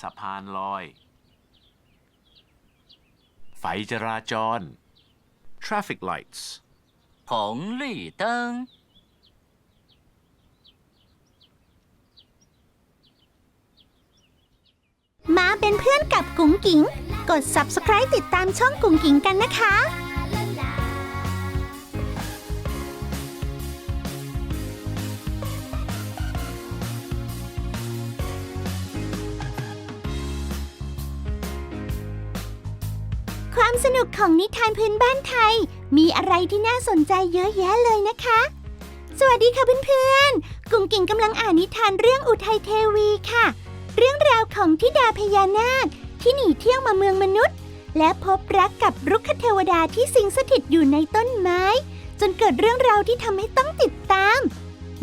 สะพานลอย ไฟจราจร traffic lights 红绿灯， มาเป็นเพื่อนกับกุ๋งกิ๋ง กด subscribe ติดตามช่องกุ๋งกิ๋งกันนะคะ ความสนุกของนิทานพื้นบ้านไทย มีอะไรที่น่าสนใจเยอะแยะเลยนะคะ สวัสดีค่ะเพื่อนๆ กุ๋งกิ่งกำลังอ่านนิทานเรื่องอุทัยเทวีค่ะ เรื่องราวของทิดาพญานาค ที่หนีเที่ยวมาเมืองมนุษย์ และพบรักกับรุกขเทวดาที่สิงสถิตอยู่ในต้นไม้ จนเกิดเรื่องราวที่ทำให้ต้องติดตาม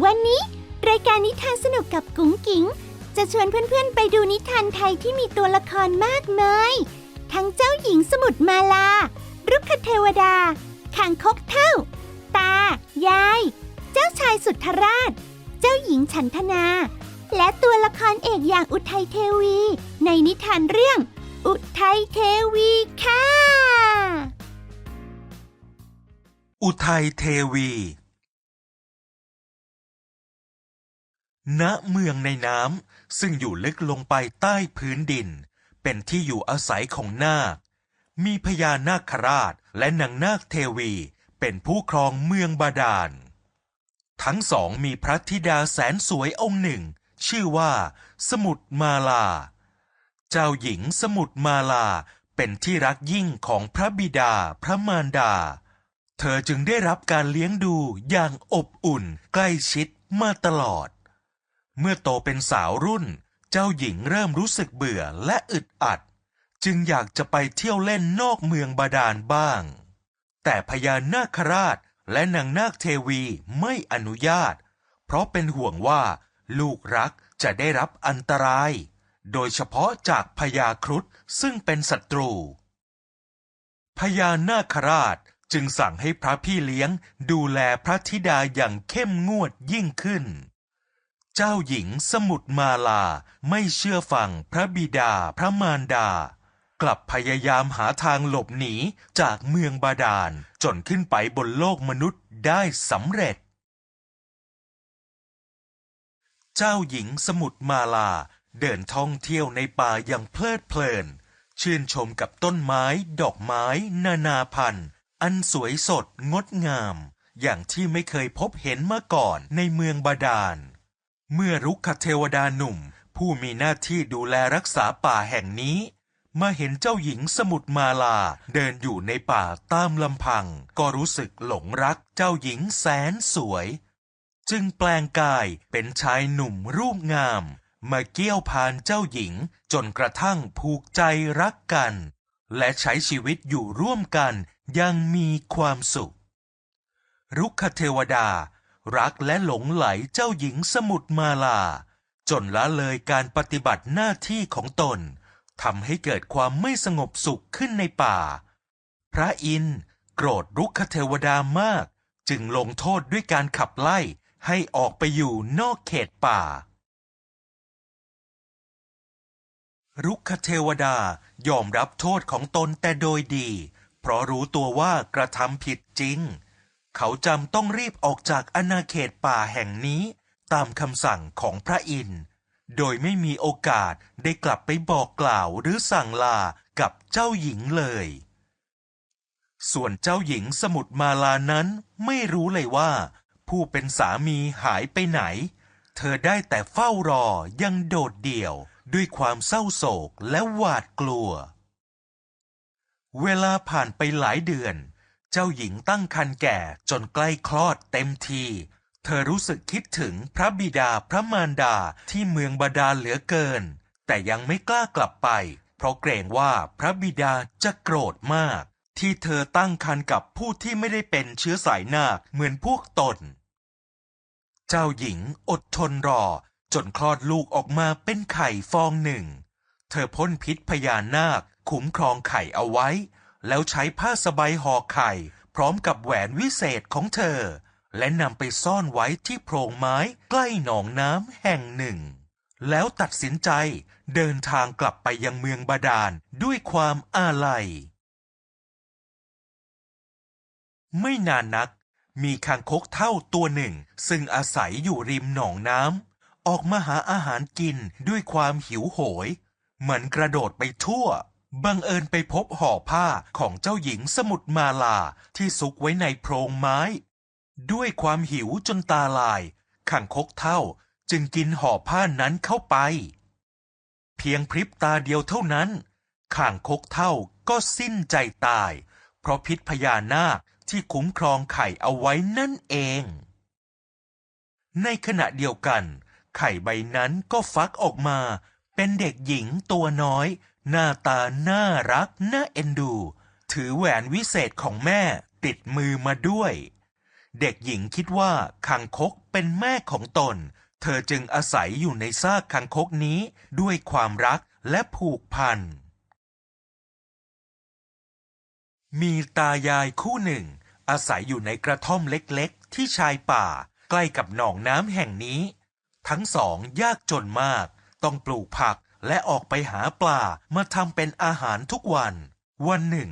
วันนี้รายการนิทานสนุกกับกุ๋งกิ๋งจะชวนเพื่อนๆ ไปดูนิทานไทยที่มีตัวละครมากมาย ทั้งเจ้าหญิงสมุทรมาลา รุกขเทวดาคางคกเท่า ตา ยาย เจ้าชายสุทธราช เจ้าหญิงฉันทนา และตัวละครเอกอย่างอุทัยเทวี ในนิทานเรื่อง อุทัยเทวีค่ะ อุทัยเทวี ณ เมืองในน้ำซึ่งอยู่ลึกลงไปใต้พื้นดิน เป็นที่อยู่อาศัยของนาค มีพญานาคราชและนางนาคเทวีเป็นผู้ครองเมืองบาดาล ทั้งสองมีพระธิดาแสนสวยองค์หนึ่ง ชื่อว่า สมุทรมาลา เจ้าหญิงสมุทรมาลาเป็นที่รักยิ่งของพระบิดาพระมารดา เธอจึงได้รับการเลี้ยงดูอย่างอบอุ่นใกล้ชิดมาตลอด เมื่อโตเป็นสาวรุ่น เจ้าหญิงเริ่มรู้สึกเบื่อและอึดอัด จึงอยากจะไปเที่ยวเล่นนอกเมืองบาดาลบ้าง แต่พญานาคราชและนางนาคเทวีไม่อนุญาต เพราะเป็นห่วงว่าลูกรักจะได้รับอันตราย โดยเฉพาะจากพญาครุฑซึ่งเป็นศัตรู พญานาคราชจึงสั่งให้พระพี่เลี้ยงดูแลพระธิดาอย่างเข้มงวดยิ่งขึ้น จ้าหญิงสมุทรมาลาไม่เชื่อฟังพระบิดาพระมารดา กลับพยายามหาทางหลบหนีจากเมืองบาดาลจนขึ้นไปบนโลกมนุษย์ได้สำเร็จ เจ้าหญิงสมุทรมาลาเดินท่องเที่ยวในป่าอย่างเพลิดเพลิน ชื่นชมกับต้นไม้ดอกไม้นานาพันธุ์ อันสวยสดงดงาม อย่างที่ไม่เคยพบเห็นมาก่อนในเมืองบาดาล เมื่อรุกขเทวดาหนุ่ม ผู้มีหน้าที่ดูแลรักษาป่าแห่งนี้ มาเห็นเจ้าหญิงสมุทรมาลาเดินอยู่ในป่าตามลำพัง ก็รู้สึกหลงรักเจ้าหญิงแสนสวย จึงแปลงกายเป็นชายหนุ่มรูปงาม มาเกี่ยวพานเจ้าหญิงจนกระทั่งผูกใจรักกัน และใช้ชีวิตอยู่ร่วมกันยังมีความสุข รุกขเทวดา รักและหลงไหลเจ้าหญิงสมุทรมาลา จนละเลยการปฏิบัติหน้าที่ของตนทำให้เกิดความไม่สงบสุขขึ้นในป่า พระอินทร์โกรธรุกขเทวดามาก จึงลงโทษด้วยการขับไล่ให้ออกไปอยู่นอกเขตป่า รุกขเทวดายอมรับโทษของตนแต่โดยดี เพราะรู้ตัวว่ากระทำผิดจริง เขาจำต้องรีบออกจากอาณาเขตป่าแห่งนี้ ตามคำสั่งของพระอินทร์โดยไม่มีโอกาสได้กลับไปบอกกล่าวหรือสั่งลากับเจ้าหญิงเลย ส่วนเจ้าหญิงสมุทรมาลานั้นไม่รู้เลยว่า ผู้เป็นสามีหายไปไหน เธอได้แต่เฝ้ารอยังโดดเดี่ยวด้วยความเศร้าโศกและหวาดกลัว เวลาผ่านไปหลายเดือน จ้าหญิงตั้งครรภ์แก่จนใกล้คลอดเต็มที เธอรู้สึกคิดถึงพระบิดาพระมารดาที่เมืองบาดาลเหลือเกิน แต่ยังไม่กล้ากลับไป เพราะเกรงว่าพระบิดาจะโกรธมาก ที่เธอตั้งครรภ์กับผู้ที่ไม่ได้เป็นเชื้อสายนาคเหมือนพวกตน เจ้าหญิงอดทนรอจนคลอดลูกออกมาเป็นไข่ฟองหนึ่ง เธอพ่นพิษพญานาค คุ้มครองไข่เอาไว้ แล้วใช้ผ้าสบายห่อไข่ พร้อมกับแหวนวิเศษของเธอ และนำไปซ่อนไว้ที่โพรงไม้ใกล้หนองน้ำแห่งหนึ่ง แล้วตัดสินใจเดินทางกลับไปยังเมืองบาดาลด้วยความอาลัย ไม่นานนัก มีคางคกเท่าตัวหนึ่ง ซึ่งอาศัยอยู่ริมหนองน้ำออกมาหาอาหารกินด้วยความหิวโหย มันกระโดดไปทั่ว บังเอิญไปพบห่อผ้าของเจ้าหญิงสมุทรมาลาที่ซุกไว้ในโพรงไม้ ด้วยความหิวจนตาลาย ขังคกเท่าจึงกินห่อผ้านั้นเข้าไป เพียงพริบตาเดียวเท่านั้นข่างคกเท่าก็สิ้นใจตาย เพราะพิษพญานาคที่คุ้มครองไข่เอาไว้นั่นเอง ในขณะเดียวกัน ไข่ใบนั้นก็ฟักออกมาเป็นเด็กหญิงตัวน้อย หน้าตาน่ารักน่าเอ็นดู ถือแหวนวิเศษของแม่ติดมือมาด้วย เด็กหญิงคิดว่าคังคกเป็นแม่ของตน เธอจึงอาศัยอยู่ในซากคังคกนี้ด้วยความรักและผูกพัน มีตายายคู่หนึ่ง อาศัยอยู่ในกระท่อมเล็กๆ ที่ชายป่า ใกล้กับหนองน้ำแห่งนี้ ทั้งสองยากจนมาก ต้องปลูกผัก และออกไปหาปลามาทำเป็นอาหารทุกวัน วันหนึ่ง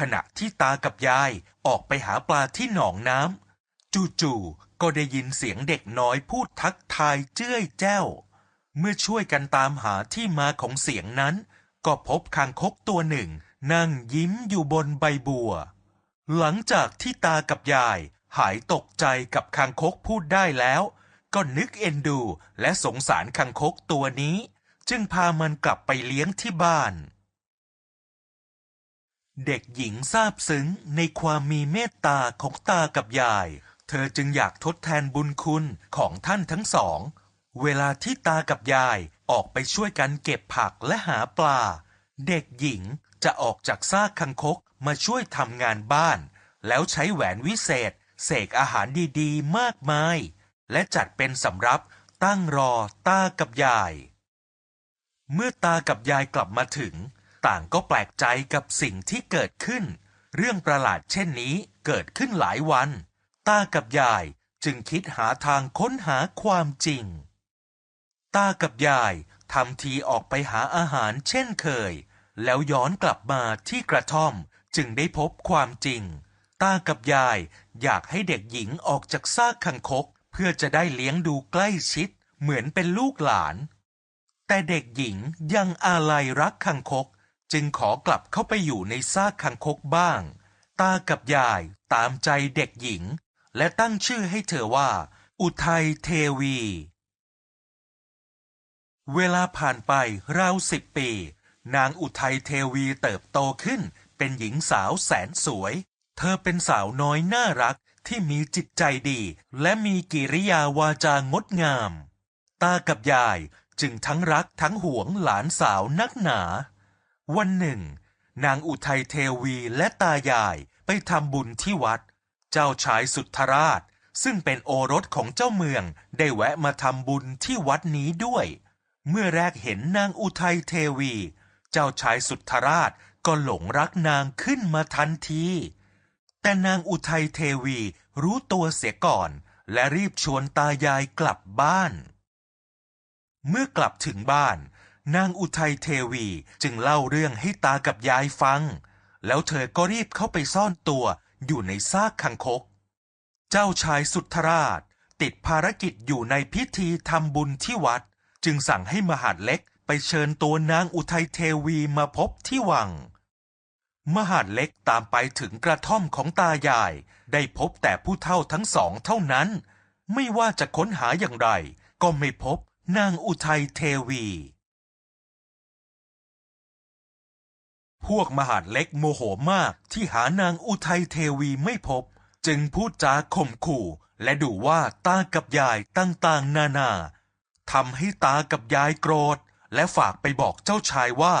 ขณะที่ตากับยายออกไปหาปลาที่หนองน้ำจู่ๆก็ได้ยินเสียงเด็กน้อยพูดทักทายเจ้ยแจ้ว เมื่อช่วยกันตามหาที่มาของเสียงนั้น ก็พบคางคกตัวหนึ่ง นั่งยิ้มอยู่บนใบบัว หลังจากที่ตากับยายหายตกใจกับคางคกพูดได้แล้ว ก็นึกเอ็นดูและสงสารคางคกตัวนี้ จึงพามันกลับไปเลี้ยงที่บ้าน เด็กหญิงซาบซึ้งในความมีเมตตาของตากับยาย เธอจึงอยากทดแทนบุญคุณของท่านทั้งสอง เวลาที่ตากับยายออกไปช่วยกันเก็บผักและหาปลา เด็กหญิงจะออกจากซากคังคกมาช่วยทำงานบ้าน แล้วใช้แหวนวิเศษ เสกอาหารดีๆ มากมาย และจัดเป็นสำรับตั้งรอตากับยาย เมื่อตากับยายกลับมาถึง ต่างก็แปลกใจกับสิ่งที่เกิดขึ้น เรื่องประหลาดเช่นนี้เกิดขึ้นหลายวัน ตากับยายจึงคิดหาทางค้นหาความจริง ตากับยายทำทีออกไปหาอาหารเช่นเคย แล้วย้อนกลับมาที่กระท่อมจึงได้พบความจริง ตากับยายอยากให้เด็กหญิงออกจากซากคังคก เพื่อจะได้เลี้ยงดูใกล้ชิด เหมือนเป็นลูกหลาน แต่เด็กหญิงยังอาลัยรักคังคก จึงขอกลับเข้าไปอยู่ในซากคังคกบ้าง ตากับยายตามใจเด็กหญิง และตั้งชื่อให้เธอว่า อุทัยเทวี เวลาผ่านไปราวสิบปี นางอุทัยเทวีเติบโตขึ้นเป็นหญิงสาวแสนสวย เธอเป็นสาวน้อยน่ารักที่มีจิตใจดี และมีกิริยาวาจางดงาม ตากับยาย จึงทั้งรักทั้งหวงหลานสาวนักหนา วันหนึ่ง นางอุทัยเทวีและตายายไปทำบุญที่วัด เจ้าชายสุทธราช ซึ่งเป็นโอรสของเจ้าเมืองได้แวะมาทำบุญที่วัดนี้ด้วย เมื่อแรกเห็นนางอุทัยเทวี เจ้าชายสุทธราชก็หลงรักนางขึ้นมาทันที แต่นางอุทัยเทวีรู้ตัวเสียก่อน และรีบชวนตายายกลับบ้าน เมื่อกลับถึงบ้าน นางอุทัยเทวีจึงเล่าเรื่องให้ตากับยายฟัง แล้วเธอก็รีบเข้าไปซ่อนตัวอยู่ในซากคังคก เจ้าชายสุทธราช ติดภารกิจอยู่ในพิธีทำบุญที่วัด จึงสั่งให้มหาดเล็กไปเชิญตัวนางอุทัยเทวีมาพบที่วัง มหาดเล็กตามไปถึงกระท่อมของตายาย ได้พบแต่ผู้เฒ่าทั้งสองเท่านั้น ไม่ว่าจะค้นหาอย่างไรก็ไม่พบ นางอุทัยเทวี พวกมหาดเล็กโมโหมากที่หานางอุทัยเทวีไม่พบ จึงพูดจาข่มขู่ และดูว่าตากับยายต่างๆ นานาทำให้ตากับยายโกรธ และฝากไปบอกเจ้าชายว่า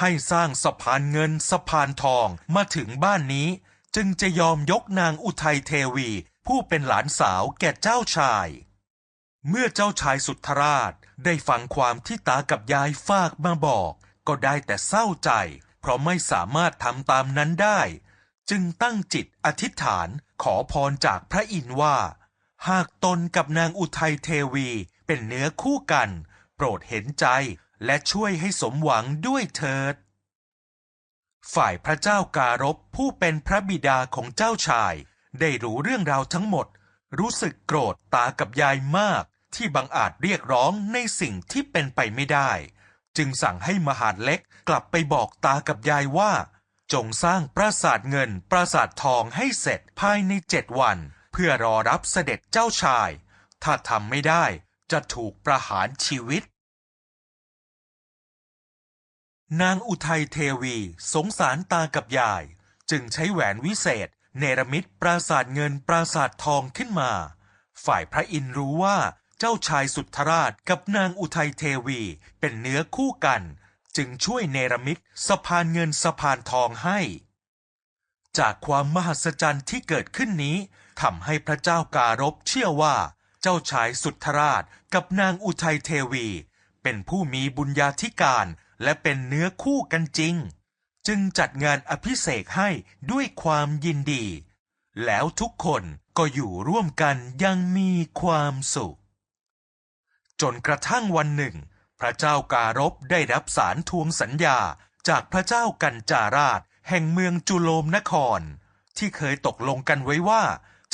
ให้สร้างสะพานเงินสะพานทองมาถึงบ้านนี้ จึงจะยอมยกนางอุทัยเทวี ผู้เป็นหลานสาวแก่เจ้าชาย เมื่อเจ้าชายสุทธราชได้ฟังความที่ตากับยายฝากมาบอก ก็ได้แต่เศร้าใจ เพราะไม่สามารถทำตามนั้นได้ จึงตั้งจิตอธิษฐานขอพรจากพระอินทร์ว่า หากตนกับนางอุทัยเทวีเป็นเนื้อคู่กันพรดเห็นใจและช่วยให้สมหวังด้วยเถิด ฝ่ายพระเจ้าการบผู้เป็นพระบิดาของเจ้าชาย ได้รู้เรื่องราวทั้งหมด รู้สึกโกรธตากับยายมาก ที่บังอาจเรียกร้องในสิ่งที่เป็นไปไม่ได้ จึงสั่งให้มหาดเล็กกลับไปบอกตากับยายว่า จงสร้างปราสาทเงินปราสาททองให้เสร็จภายในเจ็ดวัน เพื่อรอรับเสด็จเจ้าชาย ถ้าทำไม่ได้จะถูกประหารชีวิต นางอุทัยเทวีสงสารตากับยาย จึงใช้แหวนวิเศษ เนรมิตปราสาทเงินปราสาททองขึ้นมา ฝ่ายพระอินทร์รู้ว่า เจ้าชายสุทธราชกับนางอุทัยเทวีเป็นเนื้อคู่กัน จึงช่วยเนรมิตสะพานเงินสะพานทองให้ จากความมหัศจรรย์ที่เกิดขึ้นนี้ทำให้พระเจ้าการบเชื่อว่า เจ้าชายสุทธราชกับนางอุทัยเทวี เป็นผู้มีบุญญาธิการและเป็นเนื้อคู่กันจริง จึงจัดงานอภิเษกให้ด้วยความยินดี แล้วทุกคนก็อยู่ร่วมกันยังมีความสุข จนกระทั่งวันหนึ่ง พระเจ้าการบได้รับสารทวงสัญญาจากพระเจ้ากัญจาราช แห่งเมืองจุโลมนคร ที่เคยตกลงกันไว้ว่า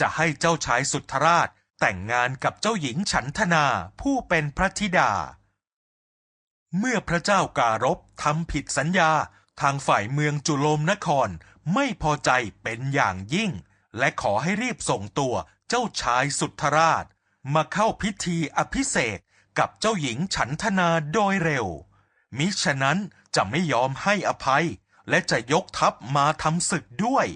จะให้เจ้าชายสุทธราช แต่งงานกับเจ้าหญิงฉันทนาผู้เป็นพระธิดา เมื่อพระเจ้าการบทำผิดสัญญาทางฝ่ายเมืองจุโลมนครไม่พอใจเป็นอย่างยิ่ง และขอให้รีบส่งตัวเจ้าชายสุทธราช มาเข้าพิธีอภิเษก กับเจ้าหญิงฉันทนาโดยเร็ว มิฉะนั้นจะไม่ยอมให้อภัย และจะยกทัพมาทำศึกด้วย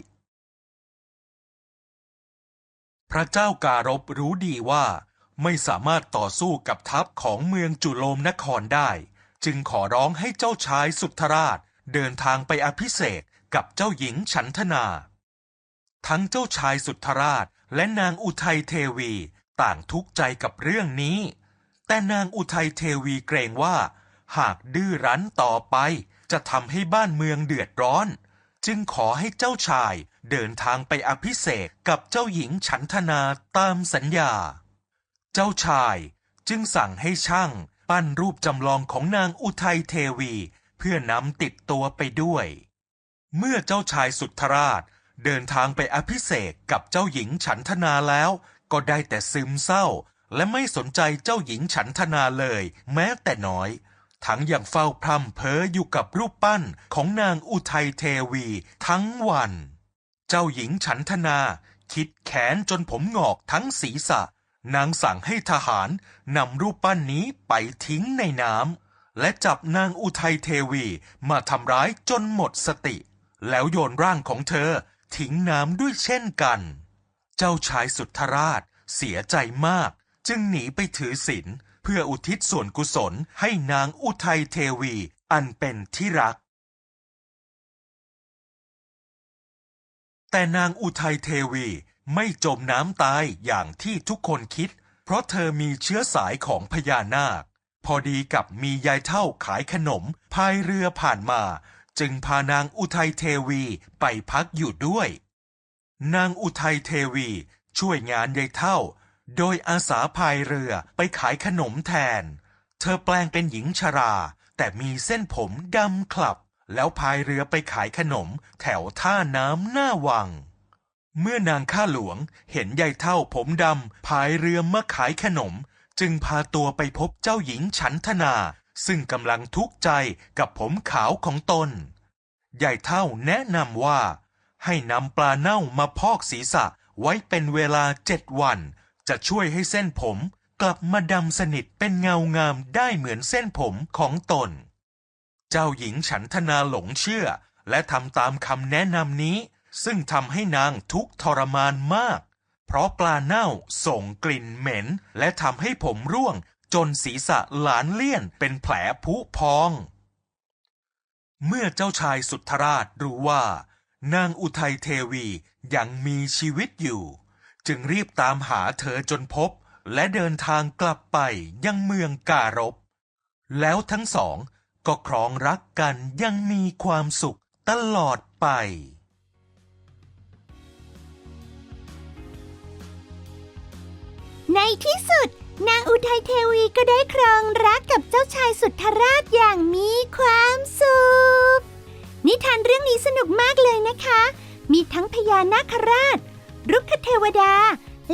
พระเจ้าการบรู้ดีว่าไม่สามารถต่อสู้กับทัพของเมืองจุโลมนครได้ จึงขอร้องให้เจ้าชายสุทธราช เดินทางไปอภิเษกกับเจ้าหญิงฉันทนา ทั้งเจ้าชายสุทธราชและนางอุทัยเทวีต่างทุกข์ใจกับเรื่องนี้ แต่นางอุทัยเทวีเกรงว่า หากดื้อรั้นต่อไป จะทำให้บ้านเมืองเดือดร้อน จึงขอให้เจ้าชายเดินทางไปอภิเษกกับเจ้าหญิงฉันทนาตามสัญญา เจ้าชายจึงสั่งให้ช่างปั้นรูปจำลองของนางอุทัยเทวี เพื่อนำติดตัวไปด้วย เมื่อเจ้าชายสุทธราชเดินทางไปอภิเษกกับเจ้าหญิงฉันทนาแล้ว ก็ได้แต่ซึมเศร้า และไม่สนใจเจ้าหญิงฉันทนาเลย แม้แต่น้อย ทั้งยังเฝ้าพร่ำเพ้ออยู่กับรูปปั้นของนางอุทัยเทวี ทั้งวัน เจ้าหญิงฉันทนา คิดแขนจนผมงอกทั้งศีรษะ นางสั่งให้ทหารนำรูปปั้นนี้ไปทิ้งในน้ำและจับนางอุทัยเทวีมาทำร้ายจนหมดสติ แล้วโยนร่างของเธอทิ้งน้ำด้วยเช่นกัน เจ้าชายสุทธราชเสียใจมาก จึงหนีไปถือศีลเพื่ออุทิศส่วนกุศลให้นางอุทัยเทวีอันเป็นที่รัก แต่นางอุทัยเทวีไม่จมน้ำตายอย่างที่ทุกคนคิด เพราะเธอมีเชื้อสายของพญานาค พอดีกับมียายเท่าขายขนมพายเรือผ่านมา จึงพานางอุทัยเทวีไปพักอยู่ด้วย นางอุทัยเทวีช่วยงานยายเท่า โดยอาสาพายเรือไปขายขนมแทน เธอแปลงเป็นหญิงชรา แต่มีเส้นผมดำคลับ แล้วพายเรือไปขายขนมแถวท่าน้ำหน้าวัง เมื่อนางข้าหลวงเห็นยายเท่าผมดำพายเรือมาขายขนม จึงพาตัวไปพบเจ้าหญิงฉันทนา ซึ่งกำลังทุกข์ใจกับผมขาวของตนยายเท่าแนะนำว่า ให้นำปลาเน่ามาพอกศีรษะไว้เป็นเวลาเจ็ดวัน จะช่วยให้เส้นผมกลับมาดำสนิทเป็นเงางามได้เหมือนเส้นผมของตน เจ้าหญิงฉันทนาหลงเชื่อ และทำตามคำแนะนำนี้ ซึ่งทำให้นางทุกทรมานมาก เพราะปลาเน่าส่งกลิ่นเหม็น และทำให้ผมร่วงจนศีรษะหลานเลี่ยนเป็นแผลผุพอง เมื่อเจ้าชายสุทธราชรู้ว่า นางอุทัยเทวียังมีชีวิตอยู่ จึงรีบตามหาเธอจนพบ และเดินทางกลับไปยังเมืองการบ แล้วทั้งสองก็ครองรักกันยังมีความสุขตลอดไปในที่สุด นางอุทัยเทวีก็ได้ครองรักกับเจ้าชายสุทธราชอย่างมีความสุข นิทานเรื่องนี้สนุกมากเลยนะคะ มีทั้งพญานาคราช รุกขเทวดา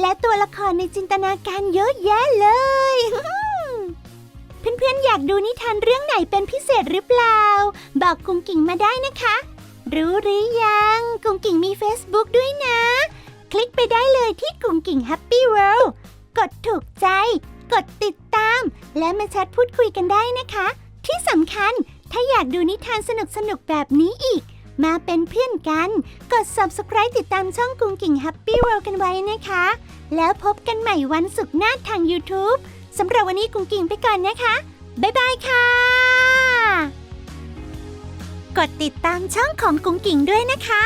และตัวละครในจินตนาการเยอะแยะเลย เพื่อนๆ อยากดูนิทานเรื่องไหนเป็นพิเศษหรือเปล่า บอกกุ้งกิ่งมาได้นะคะ รู้หรือยังกุ้งกิ่งมี Facebook ด้วยนะ คลิกไปได้เลยที่กุ้งกิ่ง Happy World กดถูกใจ กดติดตาม และมาแชทพูดคุยกันได้นะคะ ที่สำคัญถ้าอยากดูนิทานสนุกๆแบบนี้อีก มาเป็นเพื่อนกัน กด subscribe ติดตามช่องกุ้งกิ่ง Happy World กันไว้นะคะ แล้วพบกันใหม่วันศุกร์หน้าทาง YouTube สำหรับวันนี้กุ้งกิ่งไปก่อนนะคะ บ๊ายบายค่ะ กดติดตามช่องของกุ้งกิ่งด้วยนะคะ